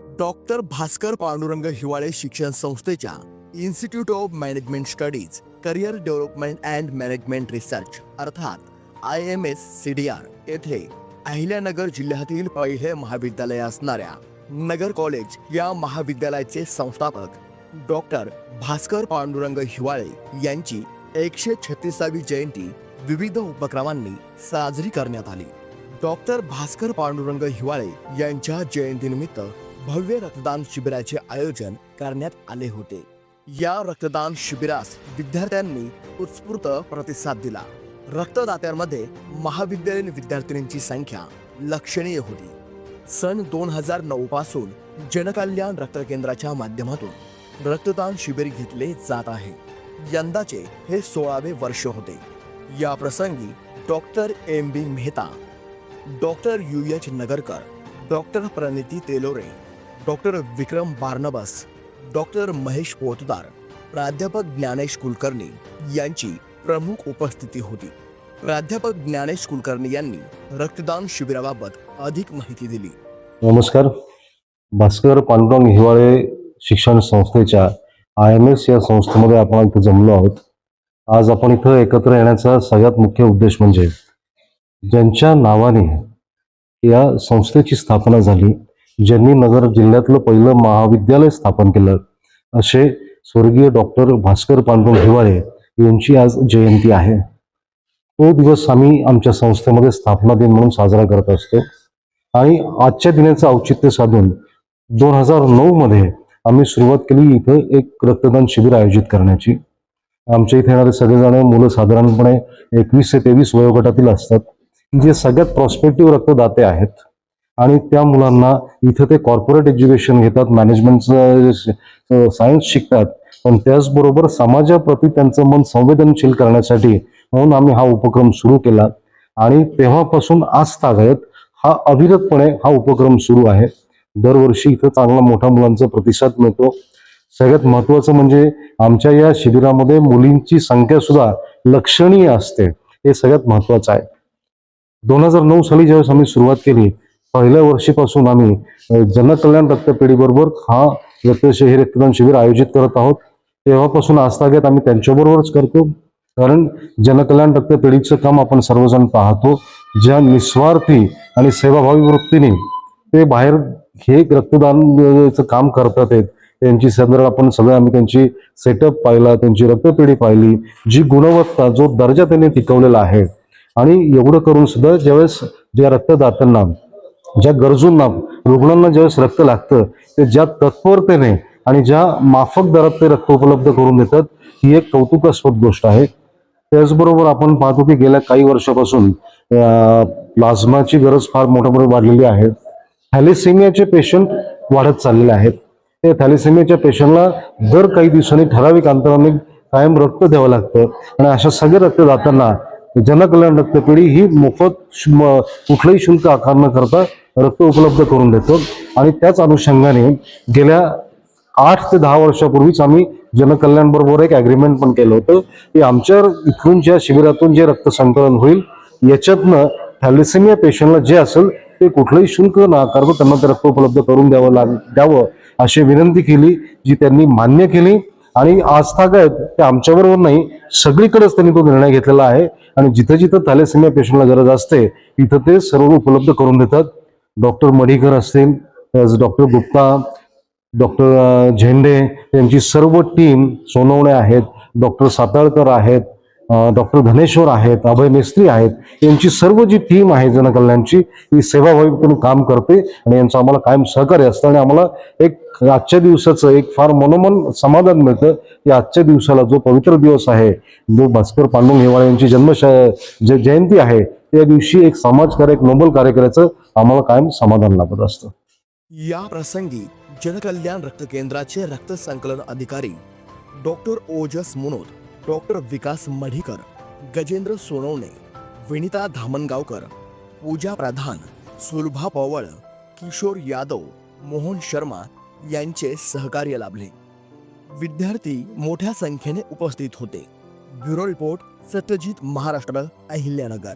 Doctor Bhaskar Pandurang Hiwale शिक्षण संस्थेच्या institute of management studies career development and management research अर्थात I M S C D R येथे अहिल्यानगर जिल्ह्यातील पहिले महाविद्यालय असणाऱ्या नगर कॉलेज या महाविद्यालयाचे संस्थापक डॉक्टर भास्कर पांडुरंग हिवाळे यांची एकशे छत्तीसावी जयंती विविध उपक्रमांनी साजरी करण्यात आली. डॉक्टर भास्कर पांडुरंग हिवाळे यांच्या जयंतीनिमित्त भव्य रक्तदान शिबिराचे आयोजन करण्यात आले होते. या रक्तदान शिबिरास विद्यार्थ्यांनी उत्स्फूर्त प्रतिसाद दिला. रक्तदात्यांमध्ये महाविद्यालयीन विद्यार्थिनींची संख्या लक्षणीय होती. सन दोन हजार नऊ पासून जनकल्याण रक्त केंद्राच्या माध्यमातून रक्तदान शिबिर घेतले जात आहे. यंदाचे हे सोळावे वर्ष होते. या प्रसंगी doctor M B Mehta doctor U H Nagarkar doctor Praniti Telore doctor Vikram Barnabas doctor Mahesh Potdar प्राध्यापक ज्ञानेश कुलकर्णी यांची प्रमुख उपस्थिती होती. प्राध्यापक ज्ञानेश कुलकर्णी यांनी रक्तदान शिबिराबाबत अधिक माहिती दिली. नमस्कार. भास्कर पांडुरंग हिवाळे शिक्षण संस्थेच्या आय एम एस या संस्थेमध्ये आपण इथं जमलो आहोत. आज आपण इथं एकत्र येण्याचा सगळ्यात मुख्य उद्देश म्हणजे ज्यांच्या नावाने या संस्थेची स्थापना झाली ज्यांनी नगर जिल्ह्यातलं पहिलं महाविद्यालय स्थापन केलं. असे स्वर्गीय डॉक्टर भास्कर पांडुरंग हिवाळे यांची आज जयंती आहे. तो दिवस आम्ही आमच्या संस्थेमध्ये स्थापना दिन म्हणून साजरा करत असतो. आणि आजच्या दिनाचं औचित्य साधून दोन हजार नऊ मध्ये आम्ही सुरुवात केली इथं एक रक्तदान शिबिर आयोजित करण्याची. आमच्या इथे येणारे सगळेजण मुलं साधारणपणे एकवीस ते तेवीस वयोगटातील असतात. जे सगळ्यात प्रॉस्पेक्टिव्ह रक्तदाते आहेत. आणि त्या मुलांना इथं ते कॉर्पोरेट एज्युकेशन घेतात मॅनेजमेंटचं सायन्स शिकतात. पण त्याचबरोबर समाजाप्रती त्यांचं मन संवेदनशील करण्यासाठी म्हणून आम्ही हा उपक्रम सुरू केला. आणि तेव्हापासून आज तागायत हा अविरतपणे हा उपक्रम सुरू आहे. दरवर्षी इथं चांगला मोठा मुलांचा प्रतिसाद मिळतो. सगळ्यात महत्वाचं म्हणजे आमच्या या शिबिरामध्ये मुलींची संख्या सुद्धा लक्षणीय असते. हे सगळ्यात महत्वाचं आहे. दोन हजार नऊ साली ज्यावेळेस आम्ही सुरुवात केली पहिल्या वर्षीपासून आम्ही जनकल्याण रक्तपेढीबरोबर हा रक्त हे रक्तदान शिबिर आयोजित करत आहोत. तेव्हापासून आजतागत आम्ही त्यांच्याबरोबरच करतो. कारण जनकल्याण रक्तपेढीचं काम आपण सर्वजण पाहतो. ज्या निस्वार्थी आणि सेवाभावी वृत्तीने ते बाहेर हे रक्तदानचं काम करतात आहेत. त्यांची संदर्भ आपण सगळं आम्ही त्यांची सेटअप पाहिला त्यांची रक्तपेढी पाहिली. जी गुणवत्ता जो दर्जा त्यांनी टिकवलेला आहे. आणि एवढं करून सुद्धा ज्यावेळेस ज्या रक्तदात्यांना ज्या गरजूंना रुग्णांना ज्यावेळेस रक्त लागतं ते ज्या तत्परतेने आणि ज्या माफक दरात ते रक्त उपलब्ध करून देतात ही एक कौतुकास्पद गोष्ट आहे. त्याचबरोबर आपण पाहतो की गेल्या काही वर्षापासून प्लाझ्माची गरज फार मोठ्या प्रमाणात वाढलेली आहे. थॅलेसेमियाचे पेशंट वाढत चाललेले आहेत. ते थॅलेसेमियाच्या पेशंटला दर काही दिवसांनी ठराविक अंतराने कायम रक्त द्यावं लागतं आणि अशा सगळे रक्त जाताना जनकल्याण रक्तपेढी ही मोफत कुठलंही शुल्क आकार न करता रक्त उपलब्ध करून देतो. आणि त्याच अनुषंगाने गेल्या आठ ते दहा वर्षापूर्वीच आम्ही जनकल्याण बरोबर एक अग्रीमेंट पण केलं होतं की आमच्या इथून ज्या शिबिरातून जे रक्त संकलन होईल याच्यातनं थॅलेसेमिया पेशंटला जे असेल ते कुठलंही शुल्क न त्यांना ते रक्त उपलब्ध करून द्यावं लाग द्यावं अशी विनंती केली जी त्यांनी मान्य केली. आणि आजतागत ते आमच्याबरोबर नाही सगळीकडेच त्यांनी तो निर्णय घेतलेला आहे. आणि जिथं जिथं थॅलेसेमिया पेशंटला गरज असते तिथं ते सर्व उपलब्ध करून देतात. डॉक्टर मढीकर असतील डॉक्टर गुप्ता डॉक्टर झेंडे यांची सर्व टीम सोनवणे आहेत डॉक्टर साताळकर आहेत डॉक्टर धनेश्वर आहेत अभय मेस्त्री आहेत यांची सर्व जी टीम आहे जनकल्याणची ही सेवाभावीपणे काम करते आणि यांचं आम्हाला कायम सहकार्य असतं आणि आम्हाला एक आजच्या दिवसाचं एक फार मनोमन समाधान मिळतं की आजच्या दिवसाला जो पवित्र दिवस आहे जो भास्कर पांडुंग हेवाळे यांची जन्म जे जयंती आहे त्या दिवशी एक समाजकार्य एक नोबल कार्य करायचं आम्हाला कायम समाधान लाभत असतं. या प्रसंगी जनकल्याण रक्त केंद्राचे रक्त संकलन अधिकारी डॉक्टर ओजस मुनोद डॉक्टर विकास मढीकर गजेंद्र सोनवणे विनिता धामणगावकर पूजा प्रधान सुलभा पवळ किशोर यादव मोहन शर्मा यांचे सहकार्य लाभले. विद्यार्थी मोठ्या संख्येने उपस्थित होते. Bureau report Satyajit Maharashtra Ahilyanagar.